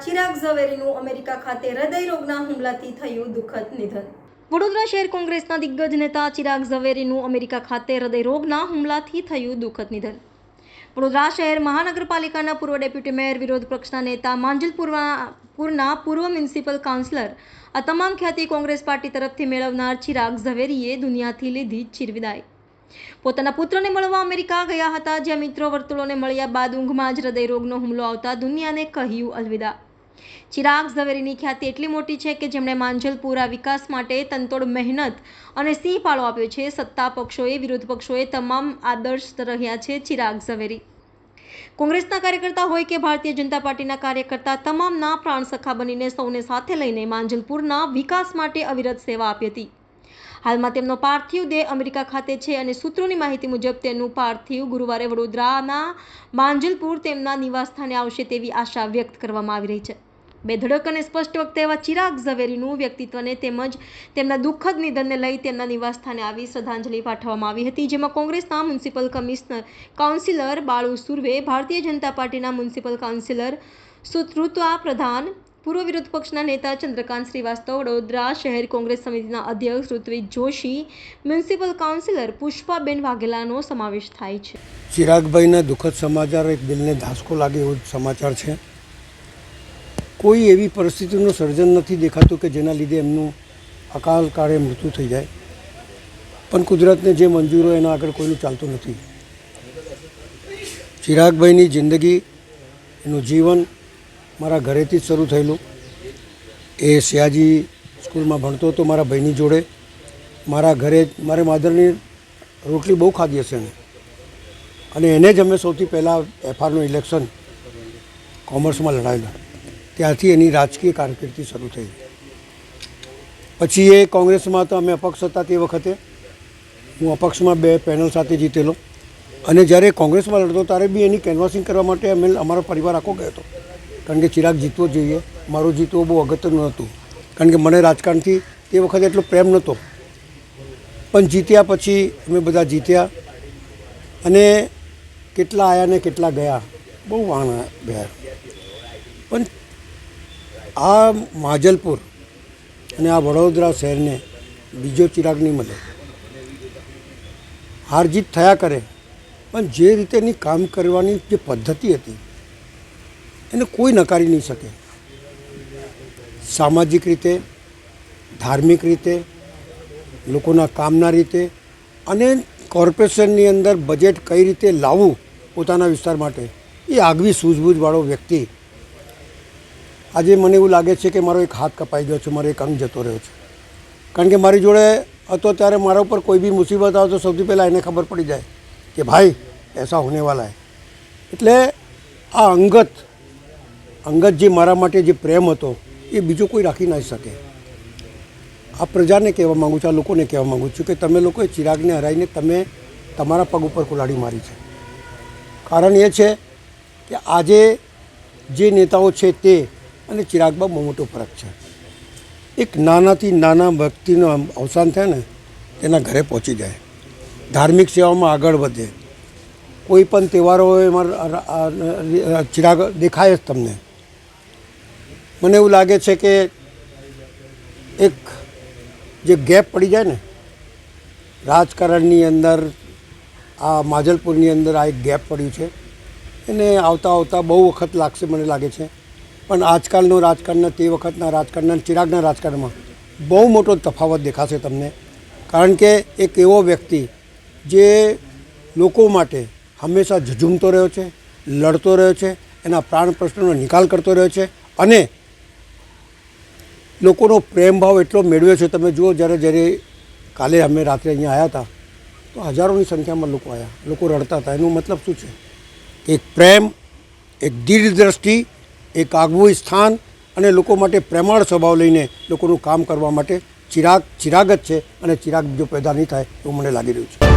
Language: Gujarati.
ચિરાગ ઝવેરીનું અમેરિકા ખાતે હૃદયરોગના હુમલાથી થયું દુઃખદ નિધન. વડોદરા શહેર કોંગ્રેસના દિગ્ગજ નેતા ચિરાગ ઝવેરીનું અમેરિકા ખાતે હૃદયરોગના હુમલાથી થયું દુઃખદ નિધન. વડોદરા શહેર મહાનગરપાલિકાના પૂર્વ ડેપ્યુટી મેયર, વિરોધ પક્ષના નેતા માંજલપુરના પૂર્વ મ્યુનિસિપલ કાઉન્સિલર, આ તમામ ખ્યાતિ કોંગ્રેસ પાર્ટી તરફથી મેળવનાર ચિરાગ ઝવેરીએ દુનિયાથી લીધી ચિરવિદાય. પોતાના પુત્રને મળવા અમેરિકા ગયા હતા. જ્યાં મિત્રો વર્તુળોને મળ્યા બાદ ઊંઘમાં જ હૃદય રોગનો હુમલો આવતા દુનિયાને કહ્યું અલવિદા. ચિરાગ ઝવેરીની ખ્યાતિ એટલી મોટી છે કે જેમણે માંજલપુરા વિકાસ માટે તનતોડ મહેનત અને સિંહ ફાળો આપ્યો છે. સત્તા પક્ષોએ, વિરોધ પક્ષોએ તમામ આદર્શ રહ્યા છે ચિરાગ ઝવેરી. કોંગ્રેસના કાર્યકર્તા હોય કે ભારતીય જનતા પાર્ટીના કાર્યકર્તા તમામના પ્રાણ સખા બનીને સૌને સાથે લઈને માંજલપુરના વિકાસ માટે અવિરત સેવા આપી હતી. હાલમાં તેમનો પાર્થિવ દેહ અમેરિકા ખાતે છે અને સૂત્રોની માહિતી મુજબ તેનું પાર્થિવ ગુરુવારે વડોદરાના માંજલપુર તેમના નિવાસસ્થાને આવશે તેવી આશા વ્યક્ત કરવામાં આવી રહી છે. બેધડક અને સ્પષ્ટ વખતે એવા ચિરાગ ઝવેરીનું વ્યક્તિત્વને તેમજ તેમના દુઃખદ નિધનને લઈ તેમના નિવાસસ્થાને આવી શ્રદ્ધાંજલિ પાઠવવામાં આવી હતી, જેમાં કોંગ્રેસના municipal commissioner councillor Balu Surve, Bharatiya Janata પાર્ટીના મ્યુનિસિપલ કાઉન્સિલર સુશ્રુતા પ્રધાન પૂર્વ વિરોધ પક્ષના નેતા ચંદ્રકાંત શ્રીવાસ્તવ, વડોદરા શહેર કોંગ્રેસ સમિતિના અધ્યક્ષ ઋત્વિક જોશી, મ્યુનિસિપલ કાઉન્સિલર પુષ્પાબેન વાઘેલાનો સમાવેશ થાય છે. ચિરાગભાઈના દુઃખદ સમાચાર, એક દિલને ધાસકો લાગે એવો સમાચાર છે. કોઈ એવી પરિસ્થિતિનું સર્જન નથી દેખાતું કે જેના લીધે એમનું અકાલ કાળે મૃત્યુ થઈ જાય. પણ કુદરતને જે મંજૂર હોય એના આગળ કોઈનું ચાલતું નથી. ચિરાગભાઈની જિંદગી, એનું જીવન મારા ઘરેથી જ શરૂ થયેલું. એ સયાજી સ્કૂલમાં ભણતો હતો મારા ભાઈની જોડે. મારા ઘરે મારે માધરની રોટલી બહુ ખાધી હશે એને. અને એને જ અમે સૌથી પહેલાં એફઆરનું ઇલેક્શન કોમર્સમાં લડાયેલું. ત્યાંથી એની રાજકીય કારકિર્દી શરૂ થઈ. પછી એ કોંગ્રેસમાં તો અમે અપક્ષ હતા તે વખતે. હું અપક્ષમાં બે પેનલ સાથે જીતેલો. અને જ્યારે કોંગ્રેસમાં લડતો, ત્યારે બી એની કેનવાસિંગ કરવા માટે અમે, અમારો પરિવાર આખો ગયો હતો. કારણ કે ચિરાગ જીતવો જોઈએ. મારું જીતવો બહુ અગત્યનું હતું. કારણ કે મને રાજકારણથી તે વખતે એટલો પ્રેમ નહોતો. પણ જીત્યા પછી અમે બધા જીત્યા અને કેટલા આવ્યા ને કેટલા ગયા, બહુ વાણ ગયા. પણ આ માજલપુર અને આ વડોદરા શહેરને બીજો ચિરાગ નહીં મળે. હાર જીત થયા કરે, પણ જે રીતે એની કામ કરવાની જે પદ્ધતિ હતી એને કોઈ નકારી નહીં શકે. સામાજિક રીતે, ધાર્મિક રીતે, લોકોના કામના રીતે અને કોર્પોરેશનની અંદર બજેટ કઈ રીતે લાવવું પોતાના વિસ્તાર માટે, એ આગવી સૂઝબૂઝવાળો વ્યક્તિ. આજે મને એવું લાગે છે કે મારો એક હાથ કપાઈ ગયો છે, મારો એક અંગ જતો રહ્યો છે. કારણ કે મારી જોડે હતો ત્યારે મારા ઉપર કોઈ બી મુસીબત આવે તો સૌથી પહેલાં એને ખબર પડી જાય કે ભાઈ, એસા હોને વાલા હે. એટલે આ અંગત અંગત જે મારા માટે જે પ્રેમ હતો, એ બીજો કોઈ રાખી ના શકે. આ પ્રજાને કહેવા માગું છું, આ લોકોને કહેવા માગું છું કે તમે લોકોએ ચિરાગને હરાવીને તમે તમારા પગ ઉપર કુલાડી મારી છે. કારણ એ છે કે આજે જે નેતાઓ છે તે અને ચિરાગમાં બહુ મોટો ફરક છે. એક નાનાથી નાના વ્યક્તિનું અવસાન થાય ને, તેના ઘરે પહોંચી જાય. ધાર્મિક સેવામાં આગળ વધે. કોઈ પણ તહેવારો ચિરાગ દેખાય જ તમને. મને એવું લાગે છે કે એક જે ગેપ પડી જાય ને, રાજકારણની અંદર, આ માજલપુરની અંદર આ એક ગેપ પડ્યું છે. એને આવતા આવતા બહુ વખત લાગશે મને લાગે છે. પણ આજકાલનું રાજકારણના, તે વખતના રાજકારણના ચિરાગના રાજકારણમાં બહુ મોટો તફાવત દેખાશે તમને. કારણ કે એક એવો વ્યક્તિ જે લોકો માટે હંમેશા ઝઝૂમતો રહ્યો છે, લડતો રહ્યો છે, એના પ્રાણ પ્રશ્નોનો નિકાલ કરતો રહ્યો છે અને લોકોનો પ્રેમ ભાવ એટલો મેળવ્યો છે. તમે જુઓ, જ્યારે જ્યારે કાલે અમે રાત્રે અહીંયા આવ્યા હતા, તો હજારોની સંખ્યામાં લોકો આવ્યા લોકો રડતા હતા. એનું મતલબ શું છે? એક પ્રેમ, એક દીર્ઘ દ્રષ્ટિ એક આગવું સ્થાન અને લોકો માટે પ્રેમાળ સ્વભાવ લઈને લોકોનું કામ કરવા માટે ચિરાગ ચિરાગ જ છે અને ચિરાગ બીજો પેદા નહીં થાય એવું મને લાગી રહ્યું છે.